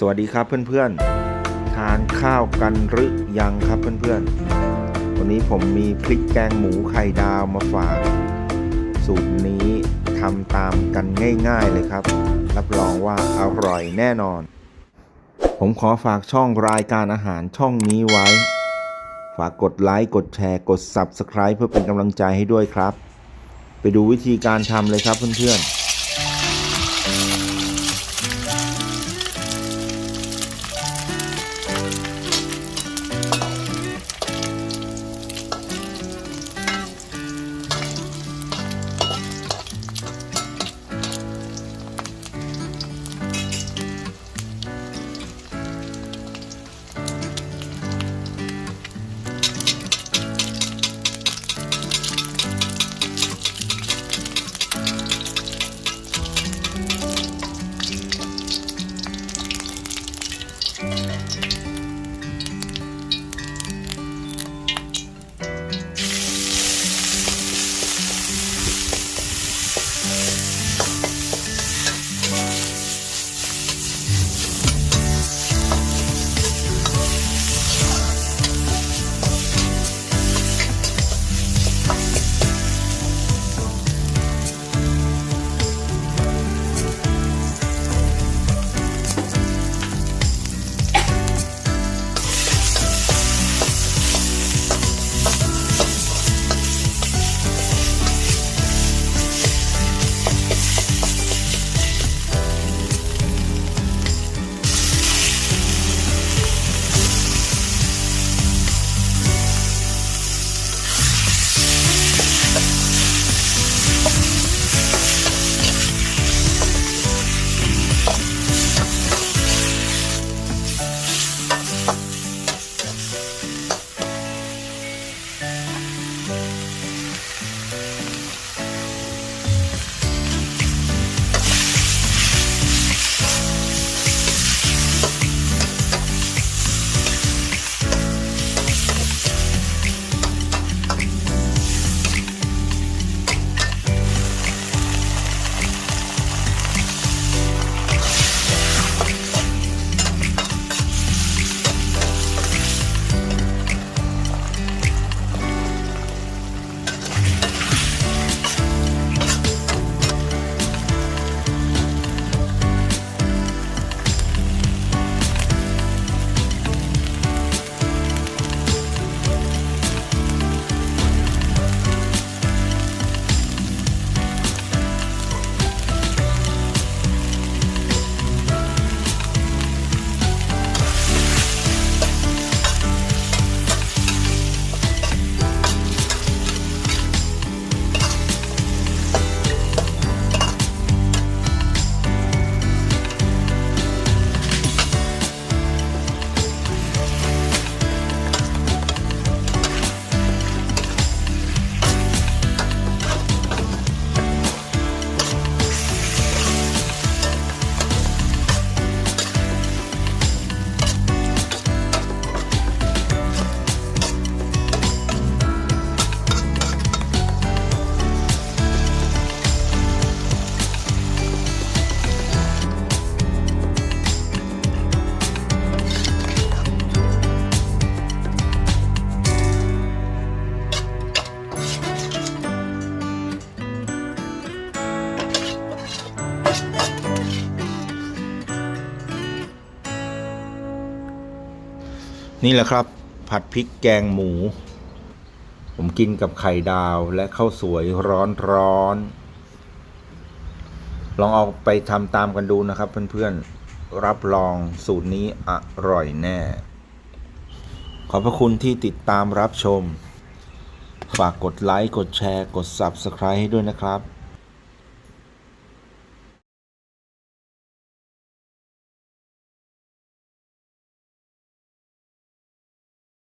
สวัสดีครับเพื่อนๆ ทานข้าวกันหรือยังครับเพื่อนๆ วันนี้ผมมีพริกแกงหมูไข่ดาวมาฝาก สูตรนี้ทำตามกันง่ายๆเลยครับ รับรองว่าอร่อยแน่นอน ผมขอฝากช่องรายการอาหารช่องนี้ไว้ ฝากกดไลค์กดแชร์กด Subscribe เพื่อเป็นกำลังใจให้ด้วยครับ ไปดูวิธีการทำเลยครับเพื่อนๆ นี่แหละครับ ผัดพริกแกงหมู ผมกินกับไข่ดาวและข้าวสวยร้อนร้อนๆลองเอาไปทำตามกันดูนะครับ เพื่อนๆรับรองสูตรนี้อร่อยแน่ ขอบพระคุณที่ติดตามรับชม ฝากกดไลค์ กดแชร์ กด Subscribe ให้ด้วยนะครับ